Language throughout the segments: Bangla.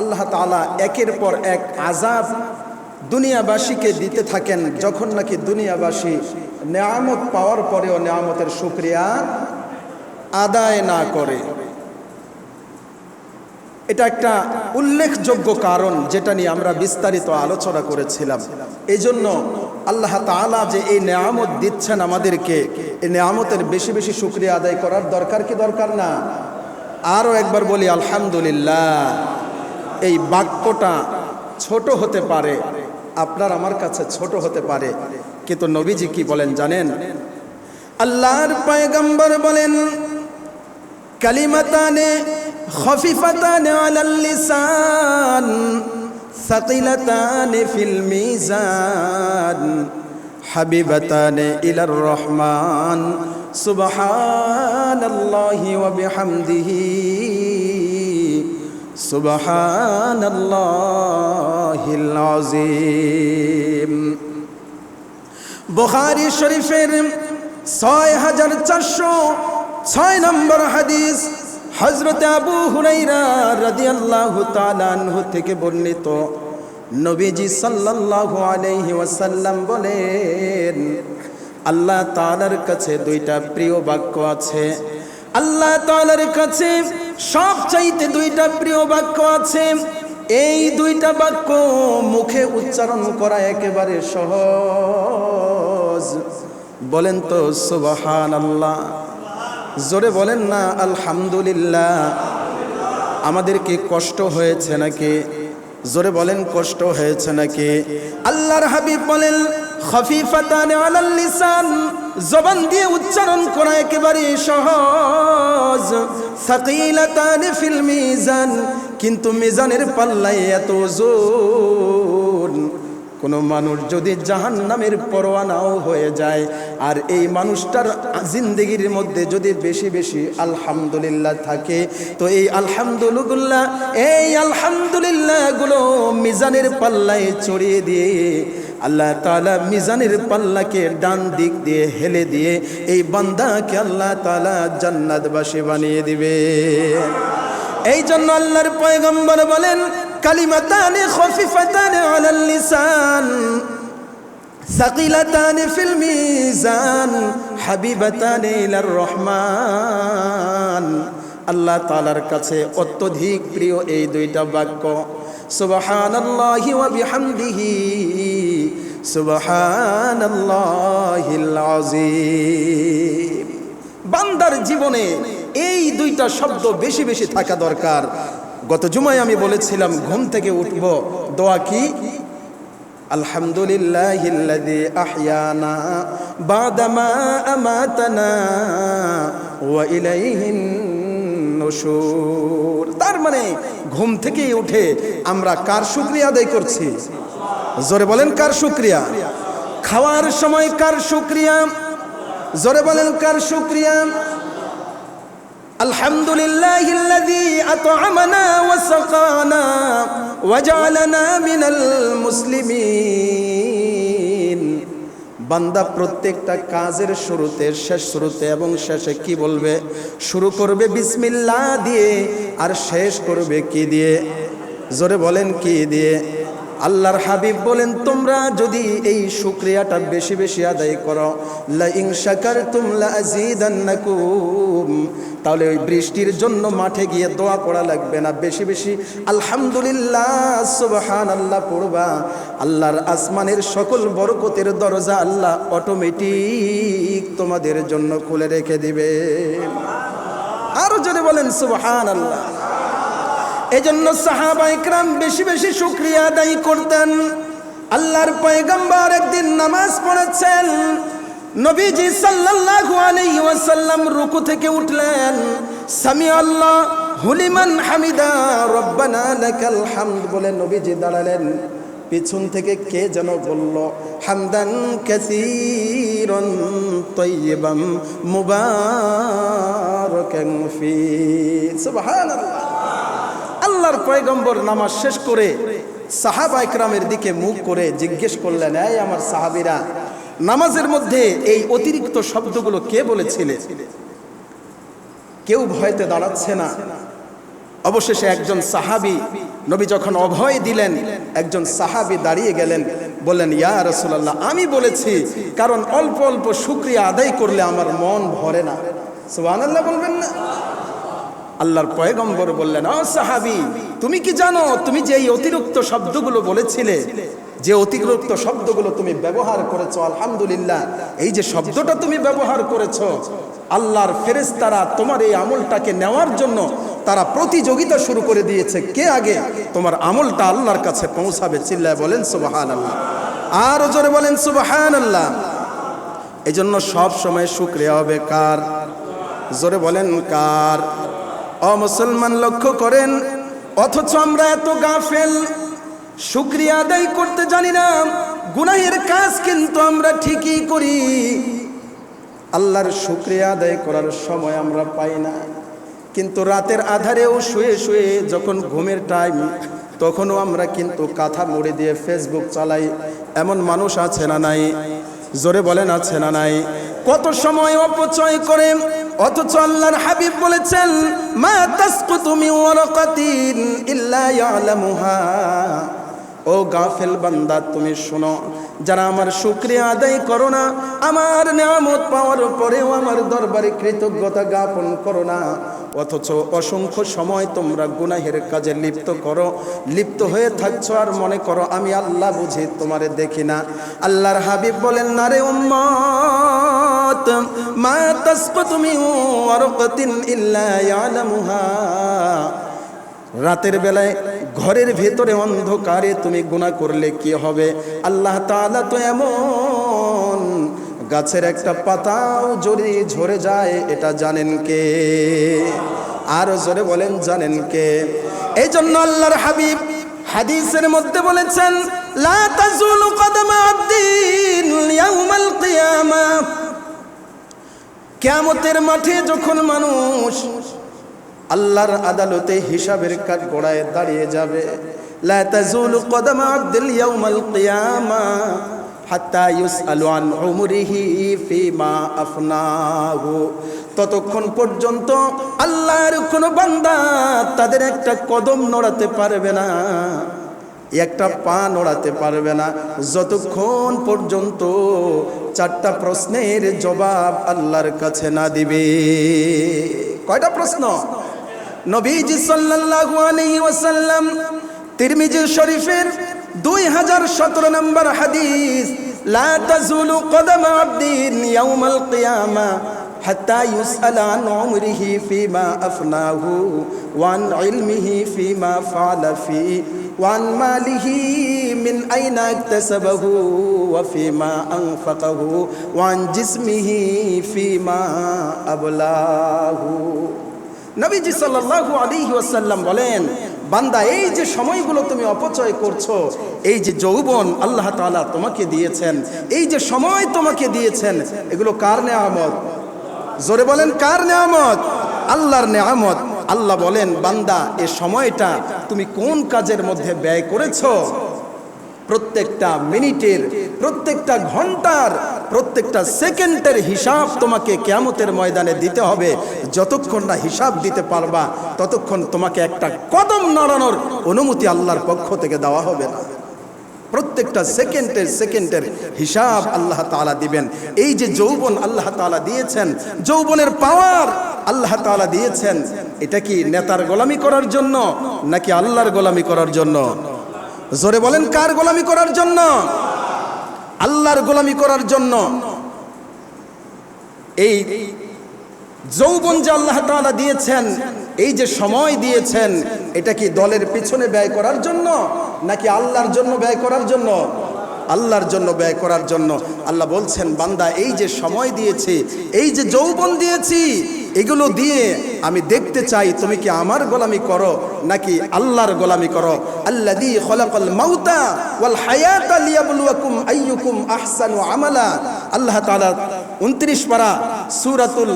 আল্লাহ তাআলা একের পর এক আজাব দুনিয়াবাসীকে দিতে থাকেন, যখন নাকি দুনিয়াবাসী নেয়ামত পাওয়ার পরেও নেয়ামতের শুক্রিয়া আদায় না করে। এটা একটা উল্লেখযোগ্য কারণ যেটা নিয়ে আমরা বিস্তারিত আলোচনা করেছিলাম। এই জন্য আল্লাহ তাআলা যে এই নেয়ামত দিচ্ছেন আমাদেরকে, এই নেয়ামতের বেশি বেশি শুক্রিয়া আদায় করার দরকার কি দরকার না? আরও একবার বলি, আলহামদুলিল্লাহ। এই বাক্যটা ছোট হতে পারে, আপনার আমার কাছে ছোট হতে পারে। কিন্তু নবীজি কি বলেন জানেন? আল্লাহর পায়গম্বর বলেন, কালিমাতানে খফিফাতানে আলাল লিসান, সাকিলাতানে ফিল মিজান, হাবিবাতানে ইলার রহমান, সুবহানাল্লাহি ওয়া বিহামদিহি। سبحان الله العظيم বুখারী শরীফের ছয় হাজার চারশো ছয় নম্বর হাদিস হজরত আবু হুরাইরা রাদিয়াল্লাহু তাআলা আনহু থেকে বর্ণিত নবীজি সাল্লাল্লাহু আলাইহি ওয়াসাল্লাম বলেন আল্লাহ তাআলার কাছে দুইটা প্রিয় বাক্য আছে আল্লাহ তাআলার কাছে সবচাইতে দুইটা প্রিয় বাক্য আছে। এই দুইটা বাক্য মুখে উচ্চারণ করা একেবারে সহজ। বলেন তো সুবহান আল্লাহ জোরে বলেন না, আলহামদুলিল্লাহ। আমাদের কি কষ্ট হয়েছে নাকি? জোরে বলেন, কষ্ট হয়েছে নাকি? আল্লাহর হাবিব বলেন, খফিফাতানে আলাল লিসান। জবান দিয়ে উচ্চারণ করা একেবারে সহজ। সাকিলাতানে মিজান, কিন্তু মিজানের পাল্লায় এত জোর। কোনো মানুষ যদি জাহান নামের পরোয়ানাও হয়ে যায়, আর এই মানুষটার জিন্দগির মধ্যে যদি বেশি বেশি আলহামদুলিল্লাহ থাকে, তো এই আলহামদুলিল্লাহ এই আলহামদুলিল্লাহগুলো মিজানের পাল্লায় চড়িয়ে দিয়ে আল্লাহ তালা মিজানের পাল্লাকে ডান দিক দিয়ে হেলে দিয়ে এই বান্দাকে আল্লাহ তালা জান্নাতবাসী বানিয়ে দিবে। এই জন্য আল্লাহর পয়গম্বর বলেন, কালিমাতানে খফিফাতানে আলাল লিসান, সাকিলাতানে ফিল মিজান, হাবিবাতানে ইলার রহমান। আল্লাহ তালার কাছে অত্যধিক প্রিয় এই দুইটা বাক্য। সুবহানাল্লাহি ওয়া বিহামদিহি, সুবহানাল্লাহিল আযীম। বান্দার জীবনে এই দুইটা শব্দ বেশি বেশি থাকা দরকার। গত জুমায় আমি বলেছিলাম, ঘুম থেকে উঠব, দোয়া কি? আলহামদুলিল্লাহিল্লাযী আহয়ানা বাদামা আমাতানা ওয়া ইলাইহিন নুশুর তার মানে ঘুম থেকে উঠে আমরা কার শুকরিয়া আদায় করছি জোরে বলেন কার শুকরিয়া খাওয়ার সময় কার শুকরিয়া জোরে বলেন কার শুকরিয়া الحمد لله الذي أطعمنا وسقانا وجعلنا من المسلمين বান্দা প্রত্যেকটা কাজের শুরুতে, শেষ শুরুতে এবং শেষে কি বলবে? শুরু করবে বিসমিল্লা দিয়ে আর শেষ করবে কি দিয়ে? জোরে বলেন কি দিয়ে? আল্লাহর হাবিব বলেন, তোমরা যদি এই শুক্রিয়াটা বেশি বেশি আদায় করো লা ইন শাকারতুম লা আযীদান্নাকুম তাহলে ওই বৃষ্টির জন্য মাঠে গিয়ে দোয়া পড়া লাগবে না। বেশি বেশি আলহামদুলিল্লাহ, সুবহানাল্লাহ পড়বা। আল্লাহর আসমানের সকল বরকতের দরজা আল্লাহ অটোমেটিক তোমাদের জন্য খুলে রেখে দিবে। আরও যদি বলেন, সুবহানাল্লাহ। এই জন্য সাহাবা ইকরাম বেশি বেশি শুক্রিয়া আদায় করতেন। আল্লাহর পয়গম্বর একদিন নামাজ পড়েছেন। নবীজি সাল্লাল্লাহু আলাইহি ওয়াসাল্লাম রুকু থেকে উঠলেন। সামি আল্লাহ হুলিমান হামিদা, রব্বানা লাকাল হামদ বলে নবীজি দাঁড়ালেন। পিছন থেকে কে যেন বলল, হামদান কাসীরন তয়্যিবাম মুবারাকান ফি সুবহানাল্লাহ। আল্লাহর পয়গম্বর নামাজ শেষ করে সাহাবা ইকরামের দিকে মুখ করে জিজ্ঞেস করলেন, এই আমার সাহাবিরা, নামাজের মধ্যে এই অতিরিক্ত শব্দগুলো কে বলেছিলে? কেউ ভয়তে দাঁড়াচ্ছে না। অবশেষে একজন সাহাবি নবী যখন অভয় দিলেন, একজন সাহাবি দাঁড়িয়ে গেলেন, বললেন, ইয়া রসুল্লাহ আমি বলেছি, কারণ অল্প অল্প শুক্রিয়া আদায় করলে আমার মন ভরে না। সুবহানাল্লাহ বলবেন না। আল্লাহর পয়গম্বর বললেন, ও সাহাবি, তুমি কি জানো, তুমি যে এই অতিরিক্ত শব্দগুলো বলেছিলে, যে অতিরিক্ত শব্দগুলো তুমি ব্যবহার করেছ, আলহামদুলিল্লাহ, এই যে শব্দটা তুমি ব্যবহার করেছ, আল্লাহর ফেরেস্তারা তোমার এই আমলটাকে নেওয়ার জন্য তারা প্রতিযোগিতা শুরু করে দিয়েছে। কে আগে? তোমার আমলটা আল্লাহর কাছে পৌঁছাবে, চিল্লায় বলেন সুবাহান আল্লাহ আরও জোরে বলেন সুবাহান আল্লাহ এই জন্য সব সময় শুক্রিয়া হবে কার? জোরে বলেন, কার? অমুসলমান লক্ষ্য করেন, অথচ আমরা এত গাফেল। শুক্রিয়া আদায় করতে জানি না, গুনাহের কাজ কিন্তু আমরা ঠিকই করি। আল্লাহর শুক্রিয়া আদায় করার সময় আমরা পাই না। কিন্তু রাতের আধারেও শুয়ে শুয়ে যখন ঘুমের টাইম তখনও আমরা কিন্তু কাঁথা মুড়ে দিয়ে ফেসবুক চালাই। এমন মানুষ আছে না নাই? জোরে বলেন, আছে না নাই? কত সময় অপচয় করে? অথচ আল্লাহর হাবিব বলেছেন মা তাসকুতু মিন ওয়ারাকাতিন ইল্লা ইয়ালামুহা। ও গাফেল বান্দা, তুমি শোনো। যারা আমার শুক্রিয়া আদায় করো না, আমার নিয়ামত পাওয়ার পরেও আমার দরবারে কৃতজ্ঞতা জ্ঞাপন করো না। অথচ অসংখ্য সময় তোমরা গুনাহের কাজে লিপ্ত করো, লিপ্ত হয়ে থাকছো আর মনে করো আমি আল্লাহ বুঝি তোমারে দেখি না। আল্লাহর হাবিব বলেন, না রে উম্মত, মা তাসকুতু ওয়ারাকাতিন ইল্লা ইয়ালামুহা। রাতের বেলায় ঘরের ভেতরে অন্ধকারে তুমি গুণা করলে কি হবে? আল্লাহ তাআলা তো এমন, গাছের একটা পাতাও জড়ি ঝরে যায়, এটা জানেন কে? আরও জোরে বলেন, জানেন কে? এই জন্য আল্লাহর হাবিব হাদিসের মধ্যে বলেছেন কিয়ামতের মাঠে যখন মানুষ আল্লাহর আদালতে হিসাবের কাঠ গোড়ায় দাঁড়িয়ে যাবে। ততক্ষণ পর্যন্ত আল্লাহর কোনো বান্দা তাদের একটা কদম নড়াতে পারবে না, একটা পা নড়াতে পারবে না। যতক্ষণ পর্যন্ত চারটা প্রশ্নের জবাব আল্লাহর কাছে না দিবে। কয়টা প্রশ্ন? নবীজি সাল্লাল্লাহু আলাইহি ওয়াসাল্লাম তিরমিজি শরীফের দুই হাজার সতেরো নম্বর হাদিস, লা তাজুলু কদম আব্দিন ইয়াউমাল কিয়ামা হাত্তা ইউসআলা আন উমরিহি ফিমা আফনাহু ওয়ান ইলমিহি ফিমা ফালা ফি ওয়ান মালিহি মিন আইনা ইকতাসাবাহু ওয়া ফিমা আনফাকাহু ওয়ান জিসমিহি ফিমা আবলাহু। নবীজি সাল্লাল্লাহু আলাইহি ওয়াসাল্লাম বলেন, বান্দা, এই যে সময়গুলো তুমি অপচয় করছ, এই যে যৌবন আল্লাহ তাআলা তোমাকে দিয়েছেন, এই যে সময় তোমাকে দিয়েছেন, এগুলো কার নেয়ামত? জোরে বলেন, কার নেয়ামত? আল্লাহর নেয়ামত। আল্লাহ বলেন, বান্দা, এ সময়টা তুমি কোন কাজের মধ্যে ব্যয় করেছ? প্রত্যেকটা মিনিটের, প্রত্যেকটা ঘণ্টার প্রত্যেকটা সেকেন্ডের হিসাব তোমাকে কেয়ামতের ময়দানে দিতে হবে। যতক্ষণ না হিসাব দিতে পারবা, ততক্ষণ তোমাকে একটা কদম নড়ানোর অনুমতি আল্লাহর পক্ষ থেকে দেওয়া হবে না। প্রত্যেকটা সেকেন্ডের সেকেন্ডের হিসাব আল্লাহ তাআলা দিবেন। এই যে যৌবন আল্লাহ তাআলা দিয়েছেন, যৌবনের পাওয়ার আল্লাহ তাআলা দিয়েছেন, এটা কি নেতার গোলামি করার জন্য নাকি আল্লাহর গোলামি করার জন্য? জোরে বলেন, কার গোলামি করার জন্য? আল্লাহর গোলামি করার জন্য এই যৌবন যে আল্লাহ তাআলা দিয়েছেন, এই যে সময় দিয়েছেন, এটা কি দলের পিছনে ব্যয় করার জন্য নাকি আল্লাহর জন্য ব্যয় করার জন্য? আল্লাহর জন্য ব্যয় করার জন্য। আল্লাহ বলছেন, বান্দা, এই যে সময় দিয়েছি, এই যে যৌবন দিয়েছি এগুলো দিয়ে আমি দেখতে চাই, তুমি কি আমার গোলামি করো নাকি আল্লাহর গোলামি করো? আমালা। আল্লাহ 29 পারা সূরাতুল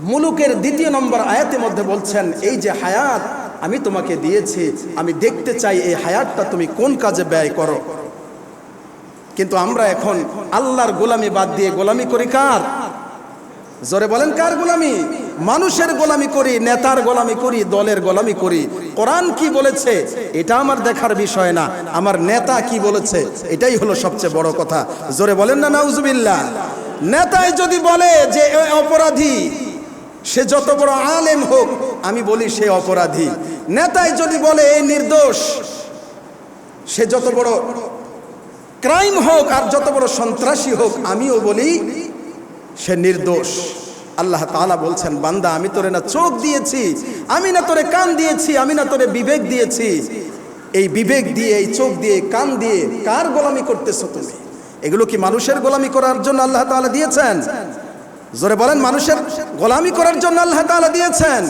মুলুকের দ্বিতীয় নম্বর আয়াতের মধ্যে বলছেন, এই যে হায়াত আমি তোমাকে দিয়েছি, আমি দেখতে চাই এই হায়াতটা তুমি কোন কাজে ব্যয় করো? কিন্তু আমরা এখন আল্লাহর গোলামি বাদ দিয়ে গোলামি করি কার? জোরে বলেন, কার গোলামি? মানুষের গোলামি করি, নেতার গোলামি করি, দলের গোলামি করি। কোরআন কি বলেছে? এটা আমার দেখার বিষয় না। আমার নেতা কি বলেছে? এটাই হলো সবচেয়ে বড় কথা। জোরে বলেন না, নাউজুবিল্লাহ। নেতাই যদি বলে যে অপরাধী, সে যত বড় আলেম হোক, আমি বলি সে অপরাধী। নেতাই যদি বলে এই নির্দোষ, সে যত বড় ক্রাইম হোক আর যত বড় সন্ত্রাসী হোক, আমিও বলি সে নির্দোষ। আল্লাহ তালা বলছেন, বান্দা, আমি তোরে না চোখ দিয়েছি, আমি না তোরে কান দিয়েছি, আমি না তোরে বিবেক দিয়েছি। এই বিবেক দিয়ে, এই চোখ দিয়ে, কান দিয়ে কার গোলামি করতেছ তুমি? এগুলো কি মানুষের গোলামি করার জন্য আল্লাহ তালা দিয়েছেন? জোরে বলেন, মানুষের গোলামি করার জন্য আল্লাহ তালা দিয়েছেন।